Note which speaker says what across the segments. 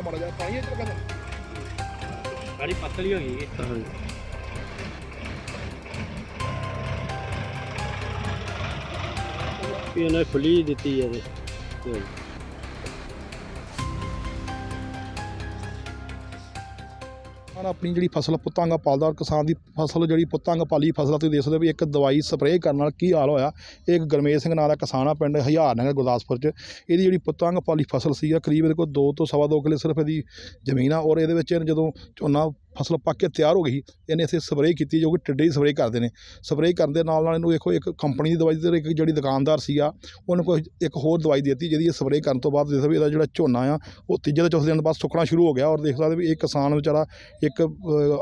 Speaker 1: ਦਿਖਾ ਮਾੜਾ ਜਿਹਾ ਪਾਣੀ ਇੱਧਰ ਕਹਿੰਦਾ
Speaker 2: ਗਾੜੀ ਪਤਲੀ ਹੋ ਗਈ।
Speaker 3: ਹਾਂਜੀ। ਇਹ ਇਹਨੇ ਖੁੱਲੀ ਦਿੱਤੀ ਹੈ ਇਹਦੇ। ਤੇ
Speaker 1: ਕਿਸਾਨ ਆਪਣੀ ਜਿਹੜੀ ਫਸਲ ਪੁੱਤਾਂਗਾ ਪਾਲਦਾ ਔਰ ਕਿਸਾਨ ਦੀ ਫਸਲ ਜਿਹੜੀ ਪੁੱਤਾਂਗਾ ਪਾਲੀ ਫਸਲ ਆ, ਤੁਸੀਂ ਦੇਖ ਸਕਦੇ ਹੋ ਵੀ ਇੱਕ ਦਵਾਈ ਸਪਰੇਅ ਕਰਨ ਨਾਲ ਕੀ ਹਾਲ ਹੋਇਆ। ਇਹ ਇੱਕ ਗਰਮੇਸ਼ ਸਿੰਘ ਨਾਂ ਦਾ ਕਿਸਾਨ ਆ ਪਿੰਡ ਹਜ਼ਾਰ ਨਗਰ ਗੁਰਦਾਸਪੁਰ ਚ। ਇਹਦੀ ਜਿਹੜੀ ਪੁੱਤਾਂਗਾ ਪਾਲੀ ਫਸਲ ਸੀਗਾ ਕਰੀਬ ਇਹਦੇ ਕੋਲ 2 ਤੋਂ ਸਵਾ ਦੋ ਕਿੱਲੇ ਸਿਰਫ ਇਹਦੀ ਜ਼ਮੀਨ ਆ ਔਰ ਇਹਦੇ ਵਿੱਚ ਜਦੋਂ ਝੋਨਾ ਫਸਲ ਪੱਕ ਕੇ ਤਿਆਰ ਹੋ ਗਈ, ਇਹਨੇ ਇੱਥੇ ਸਪਰੇਅ ਕੀਤੀ ਜੋ ਕਿ ਟਿੱਡੇ ਦੀ ਸਪਰੇਅ ਕਰਦੇ ਨੇ। ਸਪਰੇਅ ਕਰਨ ਦੇ ਨਾਲ ਨਾਲ ਇਹਨੂੰ ਵੇਖੋ ਇੱਕ ਕੰਪਨੀ ਦੀ ਦਵਾਈ ਤੇ ਇੱਕ ਜਿਹੜੀ ਦੁਕਾਨਦਾਰ ਸੀਗਾ, ਉਹਨੂੰ ਕੋਈ ਇੱਕ ਹੋਰ ਦਵਾਈ ਦੇ ਦਿੱਤੀ ਜਿਹਦੀ ਇਹ ਸਪਰੇਅ ਕਰਨ ਤੋਂ ਬਾਅਦ ਦੇਖ ਵੀ ਇਹਦਾ ਜਿਹੜਾ ਝੋਨਾ ਆ, ਉਹ ਤੀਜੇ ਤੋਂ ਚੌਥੇ ਦਿਨ ਬਾਅਦ ਸੁੱਕਣਾ ਸ਼ੁਰੂ ਹੋ ਗਿਆ ਔਰ ਦੇਖ ਸਕਦੇ ਵੀ ਇਹ ਕਿਸਾਨ ਵਿਚਾਰਾ ਇੱਕ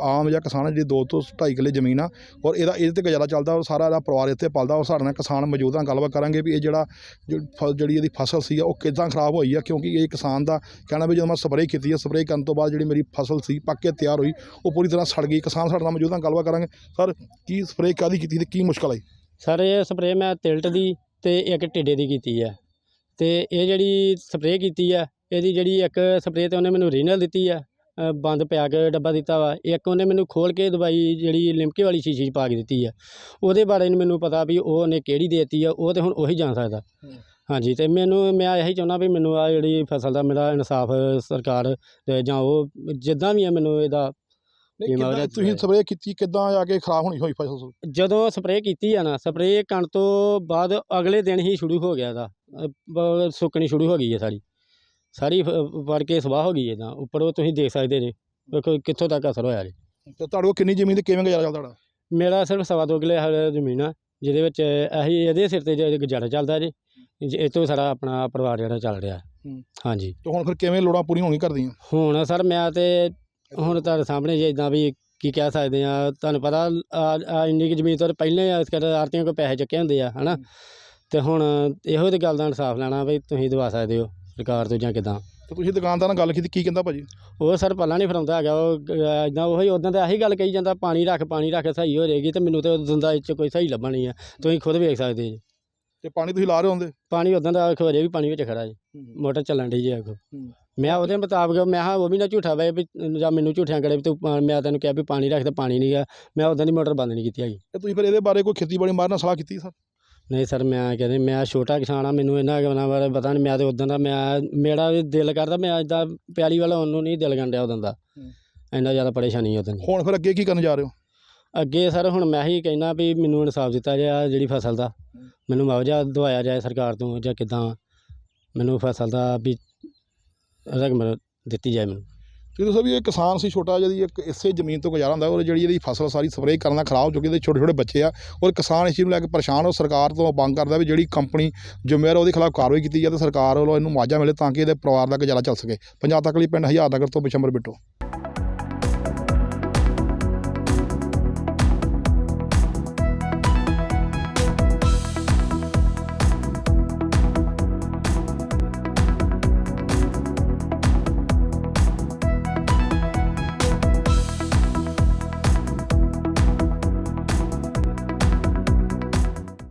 Speaker 1: ਆਮ ਜਿਹਾ ਕਿਸਾਨ ਹੈ ਜਿਹੜੀ 2 ਤੋਂ 2.5 ਕਿੱਲੇ ਜ਼ਮੀਨ ਆ ਔਰ ਇਹਦਾ ਇਹਦੇ ਤੇ ਗੁਜ਼ਾਰਾ ਚੱਲਦਾ ਔਰ ਸਾਰਾ ਇਹਦਾ ਪਰਿਵਾਰ ਇੱਥੇ ਪਲਦਾ ਔਰ ਸਾਡੇ ਨਾਲ ਕਿਸਾਨ ਮੌਜੂਦ ਆ, ਗੱਲਬਾਤ ਕਰਾਂਗੇ ਵੀ ਇਹ ਜਿਹੜਾ ਜੋ ਫ- ਜਿਹੜੀ ਇਹਦੀ ਫਸਲ ਸੀ ਉਹ ਕਿੱਦਾਂ ਖਰਾਬ ਹੋਈ ਆ, ਕਿਉਂਕਿ ਇਹ ਕਿਸਾਨ ਦਾ ਕਹਿਣਾ ਵੀ ਜਦੋਂ ਮੈਂ ਸਪਰੇਅ ਕੀਤੀ ਆ ਸਪਰੇਅ ਕਰਨ ਤੋਂ ਬਾਅਦ ਜਿਹੜੀ ਮੇਰੀ ਫਸਲ ਸੀ, ਪੱਕ ਕੇ ਤਿਆਰ ਹੋਈ ਉਹ ਪੂਰੀ ਤਰ੍ਹਾਂ ਸੜ ਗਈ ਕਿਸਾਨ ਸਾਡੇ ਨਾਲ ਮੌਜੂਦ ਆ ਗੱਲਬਾਤ ਕਰਾਂਗੇ। ਸਰ ਕੀ ਸਪਰੇਅ ਕਾਦੀ ਕੀਤੀ ਤੇ ਕੀ ਮੁਸ਼ਕਲ ਆਈ?
Speaker 3: ਸਰ ਇਹ ਸਪਰੇਅ ਮੈਂ ਤਿਲਟ ਦੀ ਤੇ ਇੱਕ ਟਿੱਡੇ ਦੀ ਕੀਤੀ ਹੈ ਤੇ ਇਹ ਜਿਹੜੀ ਸਪਰੇਅ ਕੀਤੀ ਹੈ ਇਹਦੀ ਜਿਹੜੀ ਇੱਕ ਸਪਰੇਅ ਤੇ ਉਹਨੇ ਮੈਨੂੰ ਰੀਨਲ ਦਿੱਤੀ ਆ ਅ, ਬੰਦ ਪਿਆ ਕੇ ਡੱਬਾ ਦਿੱਤਾ ਵਾ। ਇੱਕ ਉਹਨੇ ਮੈਨੂੰ ਖੋਲ ਕੇ ਦਵਾਈ ਜਿਹੜੀ ਲਿਮਕੇ ਵਾਲੀ ਸ਼ੀਸ਼ੀ 'ਚ ਪਾ ਕੇ ਦਿੱਤੀ ਆ। ਉਹਦੇ ਬਾਰੇ ਮੈਨੂੰ ਪਤਾ ਵੀ ਉਹ ਉਹਨੇ ਕਿਹੜੀ ਦੇਤੀ ਆ ਉਹ ਤੇ ਹੁਣ ਉਹੀ ਜਾਣ ਸਕਦਾ। ਹਾਂਜੀ ਤੇ ਮੈਨੂੰ ਮੈਂ ਇਹੀ ਚਾਹੁੰਦਾ ਵੀ ਮੈਨੂੰ ਆ ਜਿਹੜੀ ਫਸਲ ਦਾ ਮੇਰਾ ਇਨਸਾਫ ਸਰਕਾਰ ਤੇ ਜਾਂ ਉਹ ਜਿੱਦਾਂ ਵੀ ਆ ਮੈਨੂੰ ਇਹਦਾ
Speaker 1: ਨਹੀਂ ਕਿੱਦਾਂ ਤੁਸੀਂ ਸਪਰੇਅ ਕੀਤੀ ਕਿੱਦਾਂ ਆ ਕੇ ਖਰਾਬ ਹੋਣੀ ਹੋਈ ਫਸਲ
Speaker 3: ਜਦੋਂ ਸਪਰੇਅ ਕੀਤੀ ਆ ਨਾ ਸਪਰੇਅ ਕਰਨ ਤੋਂ ਬਾਅਦ ਅਗਲੇ ਦਿਨ ਹੀ ਸ਼ੁਰੂ ਹੋ ਗਿਆ ਦਾ ਸੁੱਕਣੀ ਸ਼ੁਰੂ ਹੋ ਗਈ ਹੈ ਸਾਰੀ। ਸਾਰੀ ਵੜ ਕੇ ਸਵਾਹ ਹੋ ਗਈ ਹੈ ਤਾਂ ਉੱਪਰੋਂ ਤੁਸੀਂ ਦੇਖ ਸਕਦੇ ਜੇ। ਵੇਖੋ ਕਿੱਥੋਂ ਤੱਕ ਅਸਰ ਹੋਇਆ ਜੀ।
Speaker 1: ਤੇ ਤੁਹਾਡੇ ਕੋਲ ਕਿੰਨੀ ਜ਼ਮੀਨ ਤੇ ਕਿਵੇਂ ਗੁਜ਼ਾਰਾ ਚੱਲਦਾ ਤੁਹਾਡਾ?
Speaker 3: ਮੇਰਾ ਸਿਰਫ ਸਵਾ ਦੋ ਕਿੱਲੇ ਜ਼ਮੀਨ ਆ ਜਿਹਦੇ ਵਿੱਚ ਇਹੀ ਇਹਦੇ ਸਿਰ ਤੇ ਗੁਜ਼ਾਰਾ ਚੱਲਦਾ ਜੀ। ਇਹ ਤੋਂ ਸਾਰਾ ਆਪਣਾ ਪਰਿਵਾਰ ਜਿਹੜਾ ਚੱਲ ਰਿਹਾ। ਹਾਂਜੀ।
Speaker 1: ਤੇ ਹੁਣ ਫਿਰ ਕਿਵੇਂ ਲੋੜਾਂ ਪੂਰੀਆਂ ਹੋਣੀ ਕਰਦੀਆਂ
Speaker 3: ਹੁਣ ਸਰ ਮੈਂ ਤੇ ਹੁਣ ਤੁਹਾਡੇ ਸਾਹਮਣੇ ਜੇ ਇਦਾਂ ਵੀ ਕੀ ਕਹਿ ਸਕਦੇ ਆ ਤੁਹਾਨੂੰ ਪਤਾ ਆ- ਆ ਇੰਨੀ ਕੁ ਜ਼ਮੀਨ ਤੋਂ ਪਹਿਲਾਂ ਹੀ ਇਸ ਕਰ ਆਰਤੀਆਂ ਕੋਲ ਪੈਸੇ ਚੱਕੇ ਹੁੰਦੇ ਆ ਹਨਾ? ਤੇ ਹੁਣ ਇਹੋ ਤੇ ਗੱਲ ਦਾ ਇਨਸਾਫ ਲੈਣਾ ਵੀ ਤੁਸੀਂ ਦਵਾ ਸਕਦੇ ਹੋ ਸਰਕਾਰ ਤੋਂ ਜਾਂ ਕਿਦਾਂ।
Speaker 1: ਤੇ ਤੁਸੀਂ ਦੁਕਾਨਦਾਰ ਨਾਲ ਗੱਲ ਕੀਤੀ ਕੀ ਕਹਿੰਦਾ ਭਾਜੀ?
Speaker 3: ਉਹ ਸਰ ਪੱਲਾ ਨਹੀਂ ਫਰਾਉਂਦਾ ਹੈਗਾ ਉਹ ਇਦਾਂ ਉਹੀ ਉਦੋਂ ਤਾਂ ਇਹੀ ਗੱਲ ਕਹੀ ਜਾਂਦਾ ਪਾਣੀ ਰੱਖ ਪਾਣੀ ਰੱਖ ਸਹੀ ਹੋ ਜਾਏਗੀ ਤੇ ਮੈਨੂੰ ਤੇ ਉਦੋਂ ਦਾ ਇਹ 'ਚ ਕੋਈ ਸਹੀ ਲੱਭਣੀ ਆ ਤੁਸੀਂ ਖੁਦ ਵੇਖ ਸਕਦੇ ਜੀ।
Speaker 1: ਤੇ ਪਾਣੀ ਤੁਸੀਂ ਲਾ ਰਹੇ ਹੁੰਦੇ?
Speaker 3: ਪਾਣੀ ਉਦੋਂ ਦਾ ਵੇਖੋ ਅਜੇ ਵੀ ਪਾਣੀ ਵਿੱਚ ਖੜਾ ਜੀ। ਮੋਟਰ ਚੱਲਣ ਡਈ ਜੀ ਆਖੋ। ਮੈਂ ਉਹਦੇ ਮੁਤਾਬਕ ਮੈਂ ਹਾਂ ਉਹ ਵੀ ਨਾ ਝੂਠਾ ਵੇ ਵੀ ਜਾਂ ਮੈਨੂੰ ਝੂਠਿਆਂ ਵੀ ਤੂੰ ਪਾ- ਮੈਂ ਤੈਨੂੰ ਕਿਹਾ ਵੀ ਪਾਣੀ ਰੱਖ ਤੇ ਪਾਣੀ ਨਹੀਂ ਗਿਆ ਮੈਂ ਉਦੋਂ ਦੀ ਮੋਟਰ ਬੰਦ ਨਹੀਂ ਕੀਤੀ ਹੈਗੀ।
Speaker 1: ਤੇ ਤੁਸੀਂ ਫਿਰ ਇਹਦੇ ਬਾਰੇ ਕੋਈ ਖੇਤੀਬਾੜੀ ਮਾਰਨ ਨਾਲ ਸਲਾਹ ਕੀਤੀ ਸਰ?
Speaker 3: ਨਹੀਂ ਸਰ ਮੈਂ ਕਹਿੰਦੇ ਮੈਂ ਛੋਟਾ ਕਿਸਾਨ ਆ ਮੈਨੂੰ ਇਹਨਾਂ ਗੱਲਾਂ ਬਾਰੇ ਪਤਾ ਨਹੀਂ। ਮੈਂ ਤੇ ਉਦੋਂ ਦਾ ਮੈਂ ਮੇਰਾ ਵੀ ਦਿਲ ਕਰਦਾ ਮੈਂ ਇਦਾਂ ਪਿਆਲੀ ਵਾਲਾ ਉਹਨੂੰ ਨਹੀਂ ਦਿਲ ਗੰਡਿਆ ਉਦੋਂ ਦਾ। ਇੰਨਾ ਜ਼ਿਆਦਾ ਪਰੇਸ਼ਾਨੀ ਉਦੋਂ ਦੀ।
Speaker 1: ਹੁਣ ਫਿਰ ਅੱਗੇ ਕੀ ਕਰਨ ਜਾ ਰਹੇ ਹੋ?
Speaker 3: ਅੱਗੇ ਸਰ ਹੁਣ ਮੈਂ ਹੀ ਕਹਿਣਾ ਵੀ ਮੈਨੂੰ ਇਨਸਾਫ ਦਿੱਤਾ ਜਾਏ ਜਿਹੜੀ ਫਸਲ ਦਾ। ਮੈਨੂੰ ਮੁਆਵਜ਼ਾ ਦਵਾਇਆ ਜਾਏ ਸਰਕਾਰ ਤੋਂ ਜਾਂ ਕਿੱਦਾਂ, ਮੈਨੂੰ ਫਸਲ ਦਾ ਵੀ ਰਕਮ ਦਿੱਤੀ ਜਾਏ ਮੈਨੂੰ।
Speaker 1: ਤੁਸੀਂ ਦੱਸੋ ਵੀ ਇਹ ਕਿਸਾਨ ਸੀ ਛੋਟਾ ਜਿਹਦੀ ਇੱਕ ਇਸੇ ਜ਼ਮੀਨ ਤੋਂ ਗੁਜ਼ਾਰਾ ਹੁੰਦਾ ਔਰ ਜਿਹੜੀ ਇਹਦੀ ਫਸਲ ਸਾਰੀ ਸਪਰੇਅ ਕਰਨ ਨਾਲ ਖਰਾਬ ਹੋ ਚੁੱਕੀ ਇਹਦੇ ਛੋਟੇ ਛੋਟੇ ਬੱਚੇ ਆ ਔਰ ਕਿਸਾਨ ਇਸ ਚੀਜ਼ ਨੂੰ ਲੈ ਕੇ ਪਰੇਸ਼ਾਨ ਹੋ, ਸਰਕਾਰ ਤੋਂ ਮੰਗ ਕਰਦਾ ਵੀ ਜਿਹੜੀ ਕੰਪਨੀ ਜ਼ਿੰਮੇਵਾਰ ਉਹਦੇ ਖਿਲਾਫ ਕਾਰਵਾਈ ਕੀਤੀ ਜਾਵੇ ਤੇ ਸਰਕਾਰ ਵੱਲੋਂ ਇਹਨੂੰ ਮੁਆਵਜ਼ਾ ਮਿਲੇ ਤਾਂ ਕਿ ਇਹਦੇ ਪਰਿਵਾਰ ਦਾ ਗੁਜ਼ਾਰਾ ਚੱਲ ਸਕੇ। ਪੰਜਾਬ ਤੱਕ ਲਈ ਪਿੰਡ ਹਜ਼ਾਰ ਨਗਰ ਤੋਂ ਬਿਸ਼ੰਬਰ ਬਿੱਟੋ।